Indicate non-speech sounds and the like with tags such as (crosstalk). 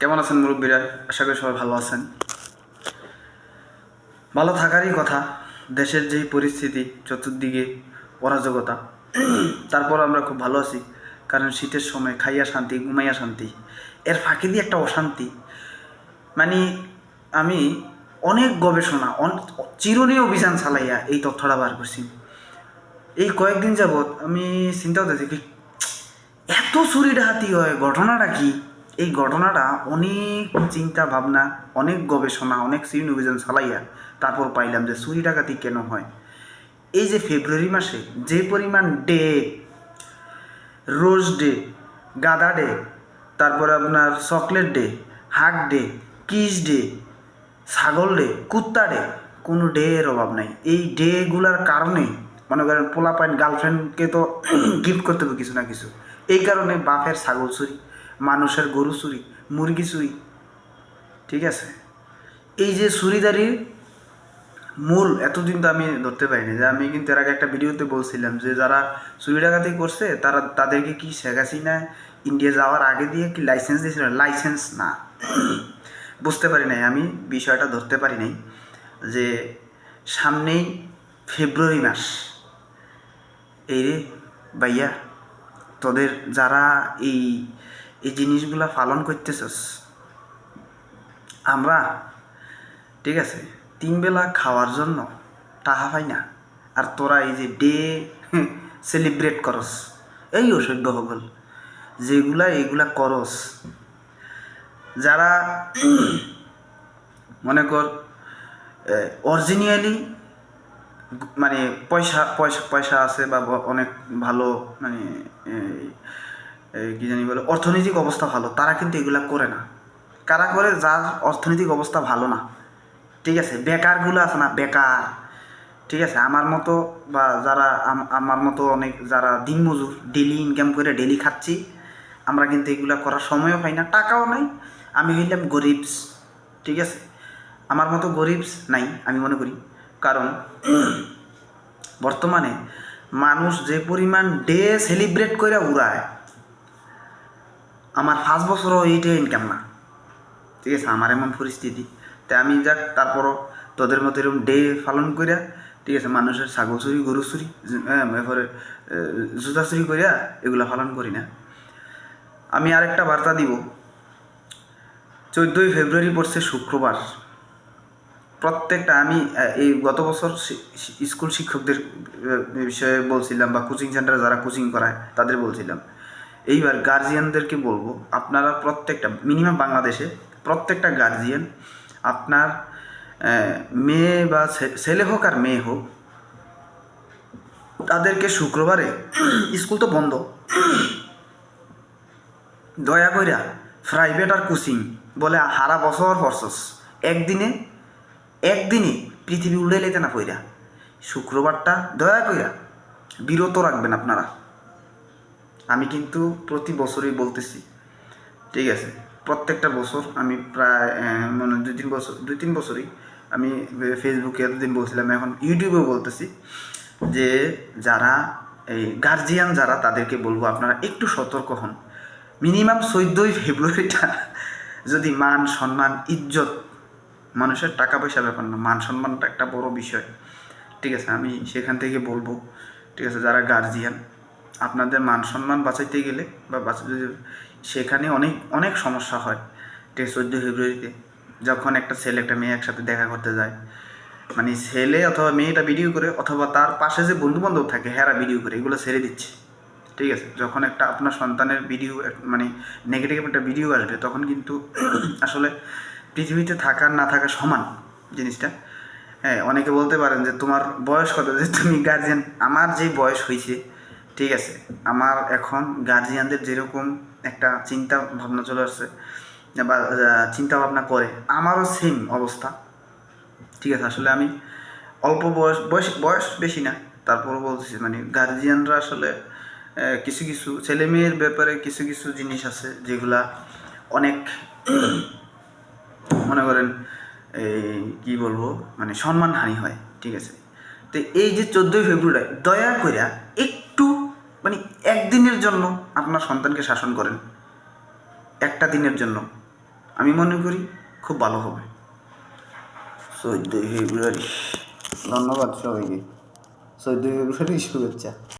কেমন আছেন মুরব্বীরা? আশা করি সবাই ভালো আছেন। ভালো থাকারই কথা, দেশের যেই পরিস্থিতি, চতুর্দিকে অরাজকতা তারপর আমরা খুব ভালো আছি। কারণ শীতের সময় খাইয়া শান্তি, ঘুমাইয়া শান্তি, এর ফাঁকে দিয়ে একটা অশান্তি। মানে আমি অনেক গবেষণা চিরনীয় অভিযান চালাইয়া এই তথ্যটা বার করছি। এই কয়েকদিন যাবৎ আমি চিন্তা করতেছি এত চুরি ডাহাতি হয়, ঘটনাটা কি? এই ঘটনাটা অনেক চিন্তা ভাবনা, অনেক গবেষণা, অনেক সিন অভিযান চালাইয়া তারপর পাইলাম যে চুরি ডাকাতি কেন হয়। এই যে ফেব্রুয়ারি মাসে যে পরিমাণ ডে, রোজ ডে, গাদা ডে, তারপরে আপনার chocolate day, hug day, kiss day, ছাগল ডে, কুত্তা ডে, কোনো ডে এর অভাব নাই। এই ডেগুলার কারণে মনে করেন পোলা পাইন গার্লফ্রেন্ডকে তো (clears throat) গিফট করতে হবে কিছু না কিছু। এই কারণে বাপের ছাগল চুরি। মানুষের গরু চুরি, মুরগি চুরি, ঠিক আছে? এই যে চুরিদারির মূল, এতদিন তো আমি ধরতে পারিনি, যে আমি কিন্তু এর আগে একটা ভিডিওতে বলছিলাম যে যারা চুরি ডাকাতি করছে, তারা তাদেরকে কি শেখ হাসিনা ইন্ডিয়া যাওয়ার আগে দিয়ে কি লাইসেন্স দিয়েছিল? লাইসেন্স না। বুঝতে পারি নাই আমি, বিষয়টা ধরতে পারি নাই, যে সামনেই ফেব্রুয়ারি মাস। এই রে ভাইয়া, তোদের যারা এই এই জিনিসগুলা পালন করতেছস। আমরা, ঠিক আছে তিন বেলা খাওয়ার জন্য টাকা পাই না। আর তোরা এই যে ডে (laughs) সেলিব্রেট করস, এই অসভ্য হগল যেগুলা এইগুলা করস, যারা (clears throat) মনে কর অরিজিনালি মানে পয়সা পয়সা পয়সা আছে বা অনেক ভালো মানে কি জানি বলে, অর্থনৈতিক অবস্থা ভালো, তারা কিন্তু এগুলা করে না। কারা করে? যার অর্থনৈতিক অবস্থা ভালো না। ঠিক আছে, বেকারগুলো আছে না, বেকার। ঠিক আছে, আমার মতো বা যারা আমার মতো অনেক যারা দিনমজুর ডেলি ইনকাম করে ডেলি খাচ্ছি, আমরা কিন্তু এগুলো করার সময়ও পাই না, টাকাও নাই। আমি হইলাম গরিবস, ঠিক আছে? আমার মতো গরিবস নাই, আমি মনে করি। কারণ বর্তমানে মানুষ যে পরিমাণ ডে সেলিব্রেট করে উড়ায় আমার পাঁচ বছরও এইটা ইনকাম না। ঠিক আছে, আমার এমন পরিস্থিতি। তাই আমি যাক, তারপরও তোদের মতো এরকম ডে পালন করিয়া ঠিক আছে, মানুষের ছাগল চুরি, গরু চুরি এরপরে জুতা চুরি করিয়া এগুলো পালন করি না। আমি আরেকটা বার্তা দিব। চোদ্দোই ফেব্রুয়ারি পড়ছে শুক্রবার। প্রত্যেকটা আমি এই গত বছর স্কুল শিক্ষকদের বিষয়ে বলছিলাম বা কোচিং সেন্টারে যারা কোচিং করায়, তাদের বলছিলাম। এইবার গার্জিয়ানদেরকে বলব, আপনারা প্রত্যেকটা মিনিমাম বাংলাদেশে প্রত্যেকটা গার্জিয়ান আপনার মেয়ে বা ছেলে হোক আর মেয়ে হোক, তাদেরকে শুক্রবারে স্কুল তো বন্ধ। দয়া কইরা প্রাইভেট আর কোচিং বলে হারা বছর পড়ছস একদিনে একদিনে পৃথিবী উল্টে লেতে না কইরা শুক্রবারটা দয়া কইরা বিরত রাখবেন আপনারা। আমি কিন্তু প্রতি বছরই বলতেছি, ঠিক আছে? প্রত্যেকটা বছর আমি প্রায় মানে দুই তিন বছর, দুই তিন বছরই আমি ফেসবুকে এতদিন বলছিলাম, এখন ইউটিউবেও বলতেছি যে যারা, এই গার্জিয়ান যারা তাদেরকে বলব আপনারা একটু সতর্ক হন। মিনিমাম চোদ্দোই ফেব্রুয়ারিটা যদি মান সম্মান, ইজ্জত, মানুষের টাকা পয়সা ব্যাপার না, মান সম্মানটা একটা বড় বিষয়, ঠিক আছে? আমি সেখান থেকে বলব, ঠিক আছে? যারা গার্জিয়ান আপনাদের মান সম্মান বাঁচাইতে গেলে বা বাঁচা যদি সেখানে অনেক অনেক সমস্যা হয় আছে চোদ্দোই ফেব্রুয়ারিতে। যখন একটা ছেলে, একটা মেয়ে একসাথে দেখা করতে যায় মানে ছেলে অথবা মেয়েটা ভিডিও করে অথবা তার পাশে যে বন্ধু বান্ধব থাকে হ্যারা ভিডিও করে, এগুলো ছেড়ে দিচ্ছে। ঠিক আছে, যখন একটা আপনার সন্তানের ভিডিও মানে নেগেটিভ একটা ভিডিও আসবে, তখন কিন্তু (clears throat) আসলে পৃথিবীতে থাকার না থাকা সমান জিনিসটা। হ্যাঁ অনেকে বলতে পারেন যে, তোমার বয়স কত? যে, তুমি গার্জিয়ান আমার যে বয়স হয়েছে ঠিক আছে। আমার এখন গার্জিয়ানদের যেরকম একটা চিন্তা ভাবনা চলে আসছে, বা চিন্তা ভাবনা করে, আমারও সেম অবস্থা। ঠিক আছে, আসলে আমি অল্প বয়স বয়স বয়স বেশি না, তারপরও বলতেছি মানে গার্জিয়ানরা আসলে কিছু কিছু ছেলে মেয়ের ব্যাপারে কিছু কিছু জিনিস আছে যেগুলা অনেক মনে করেন, এই কি বলব মানে সম্মানহানি হয়, ঠিক আছে। তো এই যে চোদ্দোই ফেব্রুয়ারি, দয়া কইরা একটু মানে একদিনের জন্য আপনার সন্তানকে শাসন করেন। একটা দিনের জন্য। আমি মনে করি খুব ভালো হবে। চোদ্দোই ফেব্রুয়ারি ধন্যবাদ সবাইকে। চোদ্দোই ফেব্রুয়ারি শুভেচ্ছা।